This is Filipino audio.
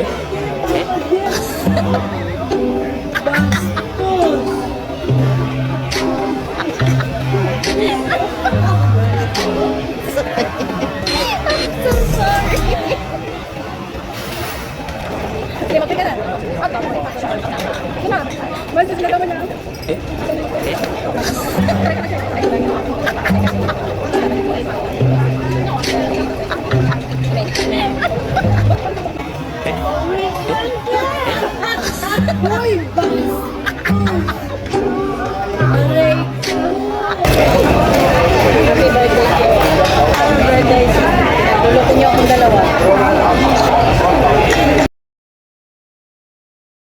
Hindi Eh? Uy, bakit?